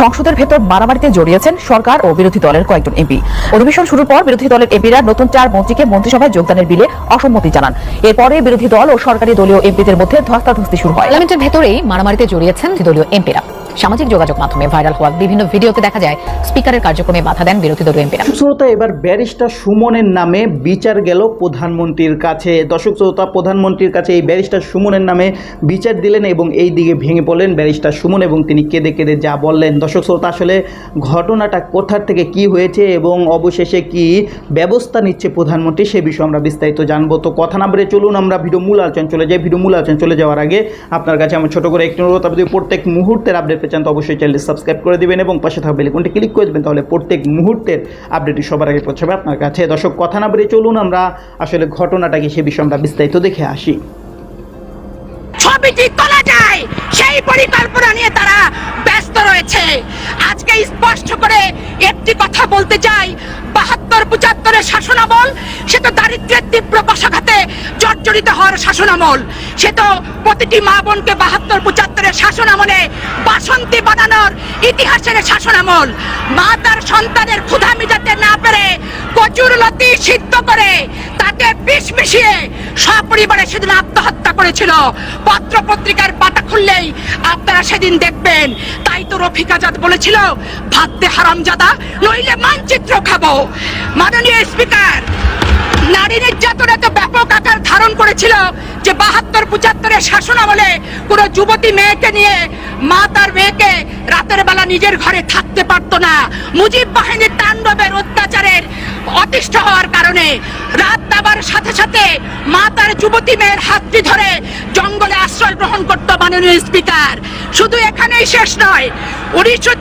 সংসদের ভেতর মারামারিতে জড়িয়েছেন সরকার ও বিরোধী দলের কয়েকজন এমপি। অধিবেশন শুরুর পর বিরোধী দলের এমপিরা নতুন চার মন্ত্রীকে মন্ত্রিসভায় যোগদানের বিলে অসম্মতি জানান। এরপরে বিরোধী দল ও সরকারি দলীয় এমপিদের মধ্যে ধস্তাধস্তি শুরু হয়। পার্লামেন্টের ভেতরেই মারামারিতে জড়িয়েছেন দলীয় এমপিরা। সামাজিক যোগাযোগ মাধ্যমে ভাইরাল হওয়া বিভিন্ন ভিডিওতে দেখা যায়, স্পিকারের কার্যক্রমে বাধা দেন বিরোধী দলীয় এমপিরা। শ্রোতা, এবার ব্যারিস্টার সুমনের নামে বিচার গেল প্রধানমন্ত্রীর কাছে। দর্শক শ্রোতা, প্রধানমন্ত্রীর কাছে এই ব্যারিস্টার সুমনের নামে বিচার দিলেন এবং এই দিকে ভেঙে পড়লেন ব্যারিস্টার সুমন এবং তিনি কেঁদে কেঁদে যা বললেন। দর্শক শ্রোতা, আসলে ঘটনাটা কোথার থেকে কি হয়েছে এবং অবশেষে কি ব্যবস্থা নিচ্ছে প্রধানমন্ত্রী সে বিষয়ে আমরা বিস্তারিত জানব। তো কথা না বলে চলুন, আমরা ভিডিও মূল আলোচনা চলে যাই। ভিডিও মূল আলোচনা চলে যাওয়ার আগে আপনার কাছে আমার ছোট করে একটি অনুরোধ, আপনি প্রত্যেক মুহূর্তের আপডেট পেয়ে চান তো অবশ্যই চ্যানেলটি সাবস্ক্রাইব করে দিবেন এবং পাশে থাকা বেলিকনটি ক্লিক করে দেবেন, তাহলে প্রত্যেক মুহূর্তের আপডেটটি সবার আগে পৌঁছাবে আপনার কাছে। দর্শক, কথা না বলে চলুন, আমরা আসলে ঘটনাটাকে সে বিষয়ে আমরা বিস্তারিত দেখে আসি। ছবিটি তোলা যায়! সেই পরিকল্পনা নিয়ে তারা ব্যস্ত রয়েছে। আজকে স্পষ্ট করে একটি কথা বলতে চাই। বাহাত্তর, পঁচাত্তরের শাসনামল, সে তো দারিদ্র্যের তীব্র কষাঘাতে জর্জরিত হওয়ার শাসনামল। সে তো প্রতিটি মা বোনকে বাহাত্তর, পঁচাত্তরের শাসনামলে বাসন্তী বানানোর ইতিহাসের শাসনামল। মা তার সন্তানের ক্ষুধা মিটাতে না পেরে কচুর লতি সিদ্ধ করে তাতে বিষ মিশিয়ে সপরিবারে সেদিন আত্মহত্যা করেছিল। পত্র পত্রিকার পাতা খুললেই আপনারা সেদিন দেখবেন। তাই তো রফিক আজাদ বলেছিল দে হারামজাদা নইলে মানচিত্র খাব। মাননীয় স্পিকার, নারী নির্যাতন এত ব্যাপক আকার ধারণ করেছিল যে বাহাত্তর, পঁচাত্তরের শাসন আমলে কোন যুবতী মেয়েকে নিয়ে মা তার মেয়েকে রাতের বেলা নিজের ঘরে থাকতে পারতো না। মুজিব বাহিনীর তাণ্ডবের অত্যাচারের অতিষ্ঠ হওয়ার কারণে রাত দাবার সাথে সাথে মা তার যুবতী মেয়ের হাতটি ধরে জঙ্গলে আশ্রয় গ্রহণ করত মাননীয় স্পিকার। শুধু এখানেই শেষ নয়, উনিশশো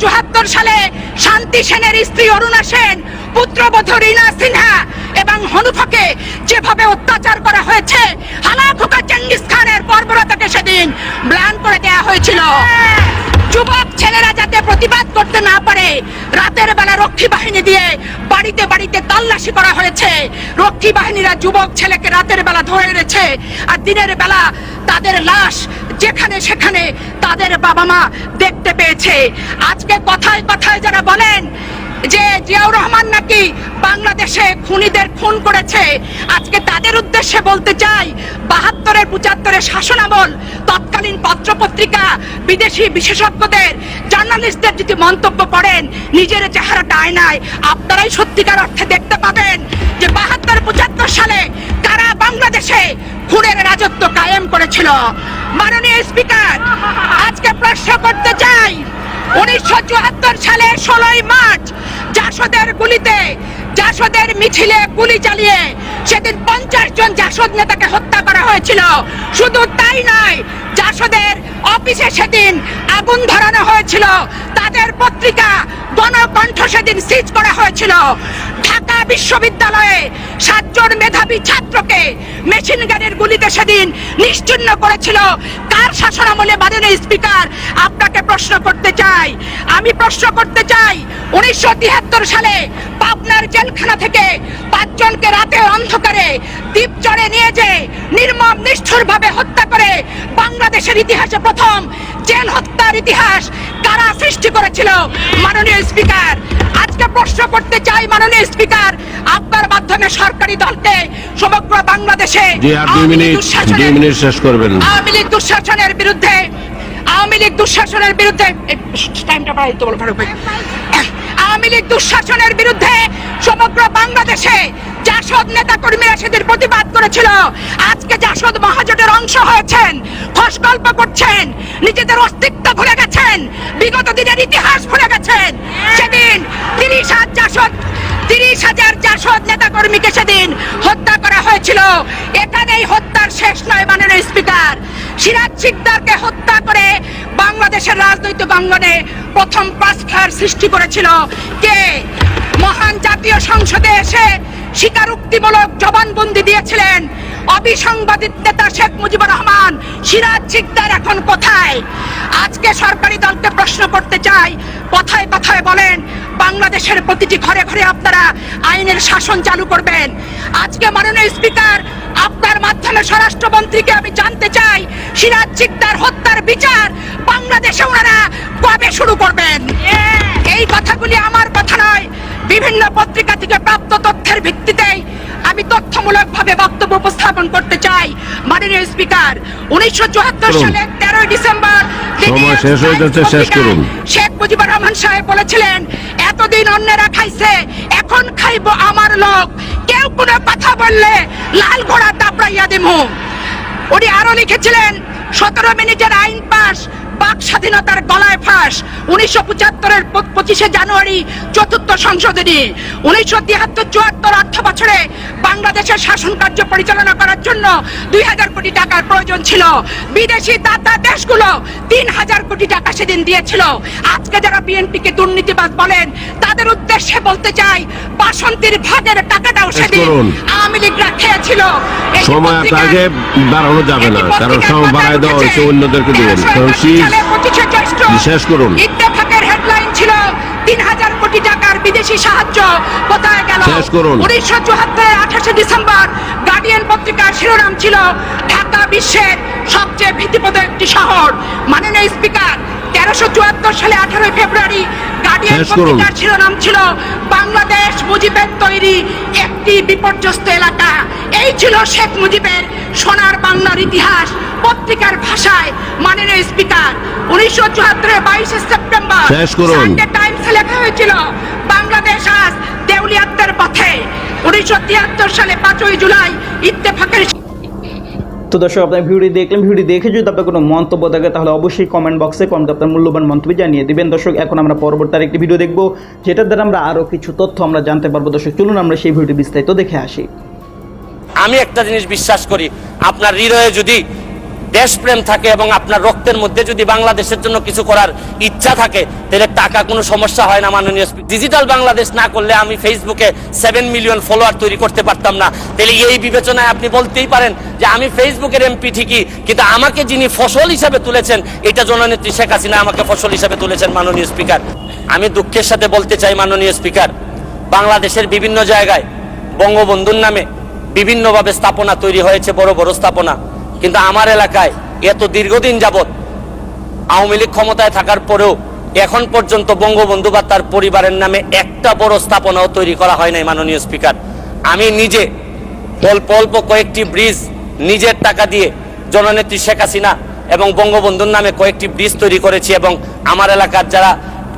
সালে শান্তি সেনের স্ত্রী অরুণা সেন, পুত্রবধূ রীনা সিনহা এবং হনুফাকে যেভাবে অত্যাচার করা হয়েছে, হালাফুকা চেঙ্গিস খানের বর্বরতাকে সেদিন ম্লান করে দেয়া হয়েছিল। যুবক ছেলেরা যাতে প্রতিবাদ করতে না পারে, রাতের বেলা রক্ষী বাহিনী দিয়ে বাড়িতে বাড়িতে তল্লাশি করা হয়েছে। রক্ষী বাহিনীরা যুবক ছেলেকে রাতের বেলা ধরে এনেছে আর দিনের বেলা তাদের লাশ যেখানে সেখানে তাদের বাবা মা দেখতে পেয়েছে। আজকে কথায় কথায় যারা বলেন যে জিয়াউর রহমান নাকি বাংলাদেশে খুনিদের খুন করেছে, আজকে তাদের উদ্দেশ্যে বলতে চাই, বাহাত্তরের পঁচাত্তরের শাসনামল, তৎকালীন পত্রপত্রিকা, বিদেশি বিশেষজ্ঞদের, জার্নালিস্টদের যদি মন্তব্য করেন, নিজের চেহারাটা আয়নায় আপনারাই সত্যিকার অর্থে দেখতে পাবেন যে বাহাত্তর, পঁচাত্তর সালে কারা বাংলাদেশে খুনের রাজত্ব কায়েম করেছিল। মাননীয় স্পিকার, আজকে প্রশ্ন করতে চাই, উনিশশো চুয়াত্তর সালে ষোলোই মার্চ জাসদের গুলিতে, জাসদের মিছিলে গুলি চালিয়ে সেদিন পঞ্চাশ জন জাসদ নেতাকে হত্যা করা হয়েছিল। শুধু তাই নয়, জাসদের অফিসে সেদিন আগুন ধরানো হয়েছিল। তাদের পত্রিকা গণকণ্ঠ সেদিন সিজ করা হয়েছিল। ঢাকা বিশ্ববিদ্যালয়ে সাতজন মেধাবী ছাত্রকে মেশিন গানের গুলিতে সেদিন নিশ্চিন্ন করেছিল। কার শাসনামলে মাননীয় স্পিকার আপনাকে প্রশ্ন করতে চাই। আমি প্রশ্ন করতে চাই উনিশশো তিয়াত্তর সালে পাবনার জেলখানা থেকে পাঁচজনকে রাতে অন্ধকারে দ্বীপচরে নিয়ে যে নির্মম নিষ্ঠুর ভাবে হত্যা করে বাংলাদেশের ইতিহাসে প্রথম জেল হত্যার ইতিহাস কারা সৃষ্টি করেছিল? মাননীয় স্পিকার আজকে প্রশ্ন করতে চাই মাননীয় স্পিকার আপনার মাধ্যমে সরকারি দলকে সমগ্র বাংলাদেশে আওয়ামী লীগ দুঃশাসনের বিরুদ্ধে আওয়ামী লীগ দুঃশাসনের বিরুদ্ধে আওয়ামী লীগ দুঃশাসনের বিরুদ্ধে সমগ্র বাংলাদেশে জাসদ নেতা কর্মীরা সেদিন প্রতিবাদ করেছিল। আজকে জাসদ মহাজোটের অংশ হয়েছেন, খসগল্প করছেন, নিজেদের অস্তিত্ব ভুলে গেছেন, বিগত দিনের ইতিহাস ভুলে গেছেন। সেদিন তিরিশ হাজার জাসদ তিরিশ হাজার জাসদ নেতা কর্মীকে সেদিন হত্যা করা হয়েছিল। এখানেই হত্যার শেষ নয়, মাননীয় স্পিকার। সিরাজ সিকদারকে হত্যা করে বাংলাদেশের রাজনৈতিক অঙ্গনে প্রথম পাসফায়ার সৃষ্টি করেছিল কে? মহান জাতীয় সংসদে এসে স্বীকারোক্তিমূলক জবানবন্দি দিয়েছিলেন অবিসংবাদিত নেতা শেখ মুজিবুর রহমান। সিরাজ সিকদার এখন কোথায়? আজকে সরকারি দলকে প্রশ্ন করতে চাই, কথায় কথায় বলেন, বাংলাদেশের প্রতিটি ঘরে ঘরে আপনারা আইনের শাসন চালু করবেন। আজকে মাননীয় স্পিকার আপনার মাধ্যমে স্বরাষ্ট্রমন্ত্রীকে আমি জানতে চাই সিরাজ সিকদার হত্যার বিচার বাংলাদেশে ওনারা কবে শুরু করবেন বিভিন্ন পত্রিকা থেকে প্রাপ্ত তথ্যের ভিত্তিতেই আমি তথ্যমূলকভাবে বক্তব্য উপস্থাপন করতে চাই মাননীয় স্পিকার উনিশশো। সালের তেরোই ডিসেম্বর। শেখ মুজিবুর রহমান সাহেব বলেছিলেন এতদিন অন্যেরা খাইছে এখন খাইবো আমার লোক কেউ কোনো কথা বললে লাল ঘোড়া তাপড়াইয়া দিমু। উনি আরও লিখেছিলেন, সতেরো মিনিটের আইন পাশ, বাক স্বাধীনতার গলায় ফাঁস উনিশশো পঁচাত্তরের পঁচিশে জানুয়ারি চতুর্থ সংশোধনী উনিশশো তিয়াত্তর চুয়াত্তর অর্থ বছরে বাংলাদেশের শাসন কার্য পরিচালনা করার জন্য দুই হাজার কোটি টাকার প্রয়োজন ছিল। বিদেশি দাতা দেশগুলো তিন হাজার কোটি টাকা সেদিন দিয়েছিল। আজকে যারা বিএনপিকে দুর্নীতিবাদ বলেন তাদের উদ্দেশ্যে বলতে চাই বাসন্তীর ভাগের টাকাটাও সেদিন। আওয়ামী লীগরা খেয়েছিল। সময় আগে বাড়ানো যাবে না কারণ সময় বাড়ায় দেওয়া হয়েছে অন্যদেরকে দিবেন কারণ শীত সালে পঁচিশে জ্যৈষ্ঠ শেষ করুন। ইত্তেফাকের হেডলাইন ছিল তিন হাজার কোটি টাকার বিদেশি সাহায্য। কোথায় গেল? শেষ করুন। উনিশশো চুয়াত্তরের আঠাশে ডিসেম্বর গার্ডিয়ান পত্রিকার শিরোনাম ছিল ঢাকা বিশ্বের সবচেয়ে ভীতিপদ একটি শহর। মাননীয় স্পিকার তেরোশো চুয়াত্তর সালে আঠারোই ফেব্রুয়ারি গার্ডিয়ান পত্রিকার শিরোনাম ছিল বাংলাদেশ মুজিবের তৈরি একটি বিপর্যস্ত এলাকা। এই ছিল শেখ মুজিবের সোনার বাংলার ইতিহাস। পত্রিকার ভাষায় মাননীয় স্পিকার। উনিশশো চুয়াত্তরের বাইশে সেপ্টেম্বর সানডে টাইমসে লেখা হয়েছিল বাংলাদেশ আজ দেউলিয়াত্বের পথে। উনিশশো তিয়াত্তর সালে পাঁচই জুলাই ইত্তেফাকের তো দর্শক আপনার ভিডিওটি দেখলেন ভিডিওটি দেখে যদি আপনার কোনো মন্তব্য থাকে তাহলে অবশ্যই কমেন্ট বক্সে কমেন্ট আপনার মূল্যবান মন্তব্য জানিয়ে দিবেন। দর্শক এখন আমরা পরবর্তী আরেকটি ভিডিও দেখব যেটার দ্বারা আমরা আরও কিছু তথ্য আমরা জানতে পারব। দর্শক চলুন আমরা সেই ভিডিওটি বিস্তারিত দেখে আসি। আমি একটা জিনিস বিশ্বাস করি আপনার হৃদয়ে যদি দেশপ্রেম থাকে এবং আপনার রক্তের মধ্যে যদি বাংলাদেশের জন্য কিছু করার ইচ্ছা থাকে, তাহলে টাকা কোনো সমস্যা হয় না, মাননীয় ডিজিটাল বাংলাদেশ না করলে আমি ফেসবুকে সেভেন মিলিয়ন ফলোয়ার তৈরি করতে পারতাম না। তাহলে এই বিবেচনায় আপনি বলতেই পারেন যে আমি ফেসবুকের এমপি ঠিকই, কিন্তু আমাকে যিনি ফসল হিসাবে তুলেছেন, এটা জননেত্রী শেখ হাসিনা আমাকে ফসল হিসাবে তুলেছেন, মাননীয় স্পিকার। আমি দুঃখের সাথে বলতে চাই, মাননীয় স্পিকার, বাংলাদেশের বিভিন্ন জায়গায় বঙ্গবন্ধুর নামে বিভিন্নভাবে স্থাপনা তৈরি হয়েছে, বড় বড় স্থাপনা। কিন্তু আমার এলাকায় এত দীর্ঘদিন যাবৎ আওয়ামী লীগ ক্ষমতায় থাকার পরেও এখন পর্যন্ত বঙ্গবন্ধু বা তার পরিবারের নামে একটা বড় স্থাপনাও তৈরি করা হয় নাই মাননীয় স্পিকার। আমি নিজে অল্প অল্প কয়েকটি ব্রিজ নিজের টাকা দিয়ে জননেত্রী শেখ হাসিনা এবং বঙ্গবন্ধুর নামে কয়েকটি ব্রিজ তৈরি করেছি এবং আমার এলাকার যারা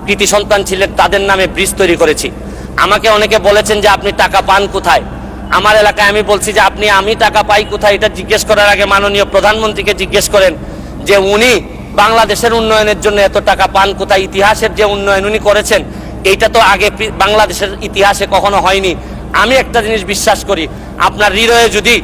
কৃতি সন্তান ছিলেন তাদের নামে ব্রিজ তৈরি করেছি। আমাকে অনেকে বলেছেন যে আপনি টাকা পান কোথায়? আমার এলাকায় আমি বলছি যে আপনি, আমি টাকা পাই কোথায়? এটা জিজ্ঞেস করার আগে মাননীয় প্রধানমন্ত্রীকে জিজ্ঞেস করেন যে উনি বাংলাদেশের উন্নয়নের জন্য এত টাকা পান, কোথায়? ইতিহাসের যে উন্নয়ন উনি করেছেন, এইটা তো আগে বাংলাদেশের ইতিহাসে কখনো হয়নি। আমি একটা জিনিস বিশ্বাস করি, আপনার হৃদয়ে যদি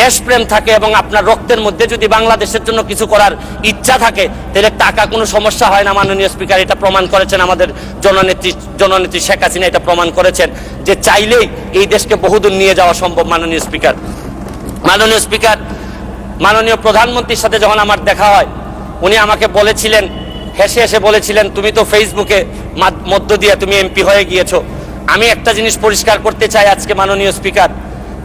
দেশপ্রেম থাকে এবং আপনার রক্তের মধ্যে যদি বাংলাদেশের জন্য কিছু করার ইচ্ছা থাকে, তাহলে টাকা কোনো সমস্যা হয় না মাননীয় স্পিকার, এটা প্রমাণ করেছেন আমাদের জননেত্রী জননেত্রী শেখ হাসিনা এটা প্রমাণ করেছেন যে চাইলেই এই দেশকে বহুদূর নিয়ে যাওয়া সম্ভব মাননীয় স্পিকার। মাননীয় স্পিকার, মাননীয় প্রধানমন্ত্রীর সাথে যখন আমার দেখা হয়, উনি আমাকে বলেছিলেন, হেসে হেসে বলেছিলেন, তুমি তো ফেসবুকে মধ্য দিয়ে তুমি এমপি হয়ে গিয়েছো। আমি একটা জিনিস পরিষ্কার করতে চাই আজকে মাননীয় স্পিকার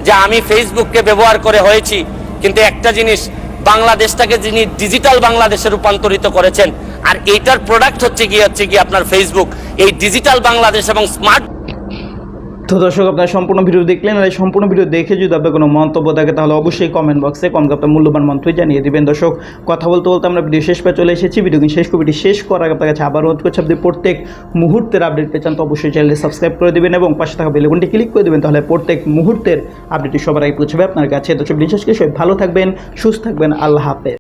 যে আমি ফেসবুককে ব্যবহার করে হয়েছি। কিন্তু একটা জিনিস, বাংলাদেশটাকে যিনি ডিজিটাল বাংলাদেশে রূপান্তরিত করেছেন, আর এইটার প্রোডাক্ট হচ্ছে গিয়ে হচ্ছে গিয়ে আপনার ফেসবুক এই ডিজিটাল বাংলাদেশ এবং স্মার্ট তো দর্শক, আপনার সম্পূর্ণ ভিডিও দেখলেন আর এই সম্পূর্ণ ভিডিও দেখে যদি আপনার কোনো মন্তব্য থাকে, তাহলে অবশ্যই কমেন্ট বক্সে কমেন্ট আপনার মূল্যবান মন্তব্য জানিয়ে দিবেন। দর্শক, কথা বলতে বলতে আমরা ভিডিও শেষ পেয়ে চলে এসেছি। ভিডিও কিন্তু শেষ কবিটি শেষ করার আগে আপনার কাছে আবার অনুরোধ করছি, আপনি প্রত্যেক মুহূর্তের আপডেট পেয়ে চান, তো অবশ্যই চ্যানেলে সাবস্ক্রাইব করে দেবেন এবং পাশে থাকা বেলেগুনটি ক্লিক করে দেবেন, তাহলে প্রত্যেক মুহূর্তের আপডেটটি সবার আগে পৌঁছবে আপনার কাছে। দর্শক বিশেষ করে সবাই ভালো থাকবেন, সুস্থ থাকবেন, আল্লাহ হাফেজ।